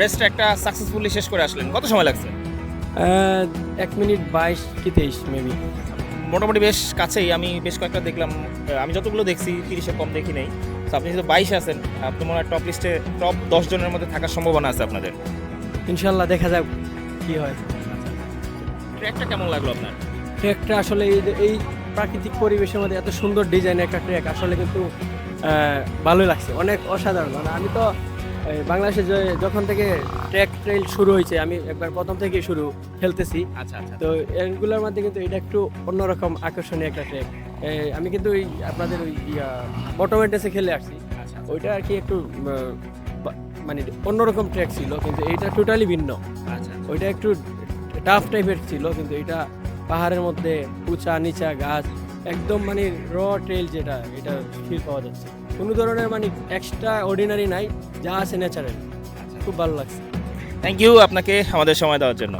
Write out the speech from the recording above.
Rest একটা successfully শেষ করে আসলেন। কত সময় লাগছে? এক মিনিট বাইশ কি তেইশ মেবি মোটামুটি বেশ কাছেই। আমি বেশ কয়েকটা দেখলাম। আমি যতগুলো দেখছি তিরিশের কম দেখি নেই। তো আপনি যেহেতু বাইশে আছেন আপনি মনে হয় টপ লিস্টে টপ দশ জনের মধ্যে থাকার সম্ভাবনা আছে আপনাদের। ইনশাল্লাহ দেখা যাক কি হয়। ট্র্যাকটা কেমন লাগল আপনার? ট্রেকটা আসলে এই এই প্রাকৃতিক পরিবেশের মধ্যে এত সুন্দর ডিজাইন একটা ট্র্যাক আসলে কিন্তু ভালোই লাগছে। অনেক অসাধারণ। মানে আমি তো বাংলাদেশে যে- যখন থেকে ট্র্যাক ট্রেল শুরু হয়েছে আমি একবার প্রথম থেকে শুরু খেলতেছি। আচ্ছা আচ্ছা। তো এগুলোর মধ্যে কিন্তু এটা একটু অন্যরকম আকর্ষণীয় একটা ট্রেক আমি কিন্তু ওই আপনাদের ওই বটোমেন্টেসে খেলে আসছি। আচ্ছা ওইটা আর কি একটু মানে অন্যরকম ট্র্যাক ছিল কিন্তু এইটা টোটালি ভিন্ন। আচ্ছা ওইটা একটু টাফ টাইপের ছিল কিন্তু এটা পাহাড়ের মধ্যে উঁচা নিচা গাছ একদম মানে র ট্রেল যেটা এটা ফিল পাওয়া যাচ্ছে। কোনো ধরনের মানে এক্সট্রা অর্ডিনারি নাই যা আছে ন্যাচারাল খুব ভালো লাগছে। থ্যাংক ইউ আপনাকে আমাদের সময় দেওয়ার জন্য।